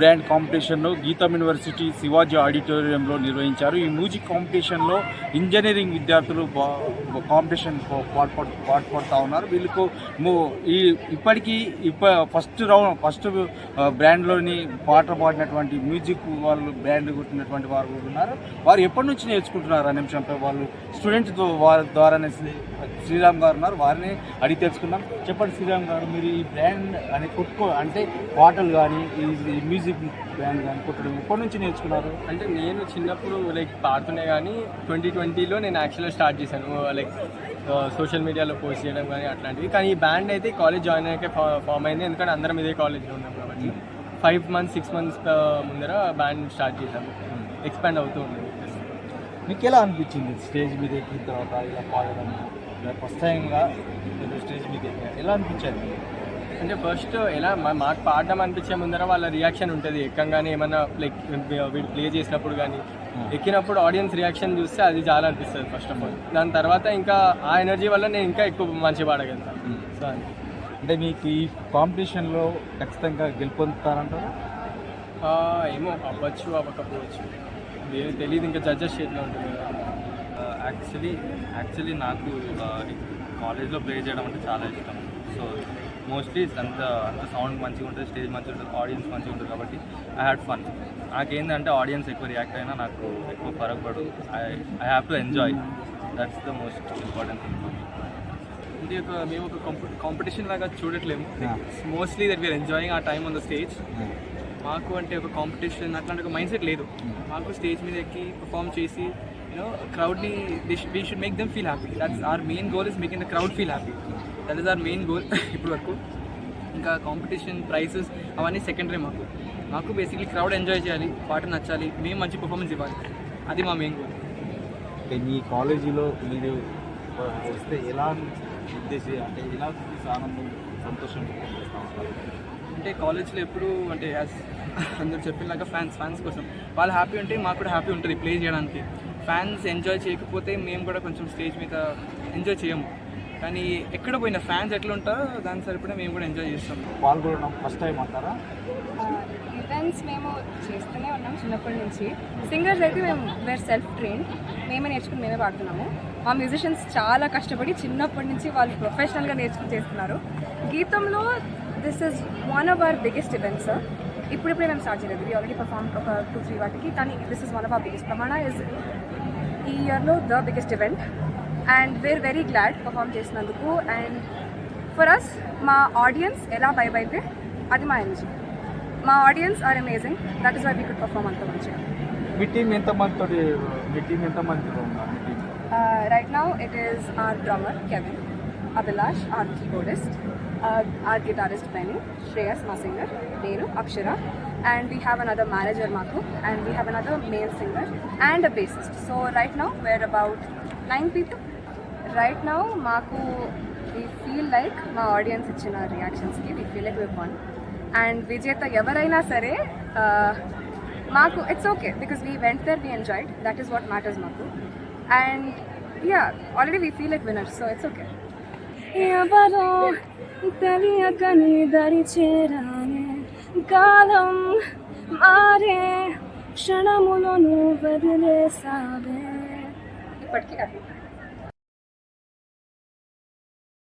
Brand కాంపిటీషన్ను గీతం university Shivaji ఆడిటోరియంలో నిర్వహించారు. ఈ మ్యూజిక్ కాంపిటీషన్లో ఇంజనీరింగ్ విద్యార్థులు బా- కాంపిటీషన్ పాల్పడుతూ ఉన్నారు. వీళ్ళకు ము- ఈ ఇప్పటికీ ఇప్ప ఫస్ట్ రౌండ్ ఫస్ట్ బ్రాండ్లోని పాట పాడినటువంటి మ్యూజిక్ వాళ్ళు బ్రాండ్ కొట్టినటువంటి వారు కూడా ఉన్నారు. వారు ఎప్పటి నుంచి నేర్చుకుంటున్నారు అనే అంశంపై వాళ్ళు? స్టూడెంట్ వారి ద్వారానే శ్రీ- శ్రీరామ్ గారు ఉన్నారు. వారిని అడిగి తెలుసుకున్నాం చెప్పండి శ్రీరామ్ గారు మీరు ఈ బ్రాండ్ అనే కొట్టుకో అంటే పాటలు కానీ ఈ మ్యూజిక్ బ్రాండ్ కానీ కొట్టడం ఎప్పటి నుంచి నేర్చుకున్నారు? అంటే నేను చిన్నప్పుడు లైక్ పాడుతుండే కానీ ట్వంటీ ట్వంటీలో నేను యాక్చువల్గా స్టార్ట్ చేశాను. లైక్ సోషల్ మీడియాలో పోస్ట్ చేయడం కానీ అట్లాంటివి. కానీ ఈ బ్యాండ్ అయితే కాలేజ్ జాయిన్ అయ్యాకే ఫామ్ అయింది. ఎందుకంటే అందరం ఇదే కాలేజ్లో ఉన్నాం కాబట్టి ఫైవ్ మంత్స్ సిక్స్ మంత్స్ ముందర బ్యాండ్ స్టార్ట్ చేశాము. ఎక్స్పాండ్ అవుతూ ఉంది. మీకు ఎలా అనిపించింది స్టేజ్ మీద ఎక్కిన తర్వాత ఇలా పాడడం? ఫస్ట్ టైంగా స్టేజ్ మీద ఎలా అనిపించింది అంటే ఫస్ట్ ఎలా మాకు పాడడం అనిపించే ముందర వాళ్ళ రియాక్షన్ ఉంటుంది. ఎక్కంగానే ఏమన్నా లైక్ వీడు ప్లే చేసినప్పుడు కానీ ఎక్కినప్పుడు ఆడియన్స్ రియాక్షన్ చూస్తే అది చాలా అనిపిస్తుంది ఫస్ట్ ఆఫ్ ఆల్ దాని తర్వాత ఇంకా ఆ ఎనర్జీ వల్ల నేను ఇంకా ఎక్కువ మంచి పాడగలుగుతాను సో అది. అంటే మీకు ఈ కాంపిటీషన్లో ఖచ్చితంగా గెలుపొందుతారంటారా? ఏమో అవ్వచ్చు అవ్వకపోవచ్చు. తెలియదు ఇంకా జడ్జెస్ చేతిలో ఉంటుంది కదా. యాక్చువల్లీ యాక్చువల్లీ నాకు కాలేజ్లో ప్లే చేయడం అంటే చాలా ఇష్టం. సో మోస్ట్లీ అంత అంత సౌండ్ మంచిగా ఉంటుంది స్టేజ్ మంచిగా ఉంటుంది ఆడియన్స్ మంచిగా ఉంటుంది కాబట్టి ఐ హ్యాడ్ ఫన్ నాకేంటంటే ఆడియన్స్ ఎక్కువ రియాక్ట్ అయినా నాకు ఎక్కువ ఫరక్ పడు I I have to enjoy that's the most important thing for me అంటే ఒక మేము ఒక కాంపిటీషన్ లాగా చూడట్లేము. మోస్ట్లీ దట్ వీఆర్ ఎంజాయింగ్ ఆ టైమ్ ఆన్ ద స్టేజ్ మాకు అంటే ఒక కాంపిటీషన్ అట్లాంటి ఒక మైండ్ సెట్ లేదు మాకు స్టేజ్ మీద ఎక్కి పర్ఫామ్ చేసి you know క్రౌడ్ని we should make them feel happy that's our main goal is making the crowd feel happy that is our main goal ఇప్పుడు వరకు. ఇంకా కాంపిటీషన్ ప్రైసెస్ అవన్నీ సెకండరీ మాకు. మాకు బేసిక్లీ క్రౌడ్ ఎంజాయ్ చేయాలి పాట నచ్చాలి మేము మంచి పర్ఫార్మెన్స్ ఇవ్వాలి. అది మా మెయిన్ గోల్ అంటే మీ కాలేజీలో మీరు వస్తే ఎలా ఉద్దేశి అంటే ఎలా ఆనందం సంతోషం అంటే కాలేజ్లో ఎప్పుడు అంటే యాజ్ అందరు చెప్పినలాగా ఫ్యాన్స్ ఫ్యాన్స్ కోసం. వాళ్ళు హ్యాపీ ఉంటే మాకు కూడా హ్యాపీ ఉంటుంది ప్లే చేయడానికి. ఫ్యాన్స్ ఎంజాయ్ చేయకపోతే మేము కూడా కొంచెం స్టేజ్ మీద ఎంజాయ్ చేయము. కానీ ఎక్కడ పోయిన ఫ్యాన్స్ ఎట్లా ఉంటారో దాని సరిపడా మేము కూడా ఎంజాయ్ చేస్తాం. పాల్గొనడం ఫస్ట్ టైం అంటారా? ఈవెంట్స్ మేము చేస్తూనే ఉన్నాం చిన్నప్పటి నుంచి. సింగర్స్ అయితే మేము వేర్ సెల్ఫ్ ట్రైన్ మేమే నేర్చుకుని మేమే పాడుతున్నాము. మా మ్యూజిషియన్స్ చాలా కష్టపడి చిన్నప్పటి నుంచి వాళ్ళు ప్రొఫెషనల్గా నేర్చుకుని చేస్తున్నారు. గీతంలో this is one of our biggest events ఇప్పుడిప్పుడే మేము స్టార్ట్ చేయలేదు. వి ఆల్రెడీ పర్ఫామ్ ఒక టూ త్రీ వాటికి కానీ this is one of our biggest ప్రమాణ ఇస్ ఈ ఇయర్లో the biggest event and we're very glad perform చేసినందుకు. అండ్ ఫర్ అస్ మా ఆడియన్స్ ఎలా వైబ్ అయితే అది మా ఎనర్జీ మా audience are amazing that is why we could perform అంత మంచిగా. మీ టీం ఎంతమందితో మీ టీం ఎంతమందితో ఉన్నారు? మీ team right now it is our drummer Kevin Abhilash our keyboardist our guitarist Benny Shreyas మా సింగర్ నేను Akshara and we have another manager మాకు and we have another male singer and a bassist so right now we're about nine people right now మాకు we feel like మా audience ఇచ్చిన రియాక్షన్స్కి we feel like we won and విజేత ఎవరైనా సరే మాకు it's okay because we went there we enjoyed that is what matters మాకు. And ya already we feel like winners so it's okay ఎవరో తెలియక నీ దరి చేరానే కాలం మారే క్షణములో నువ్వు వదిలేసావే. ఇప్పటికీ అది.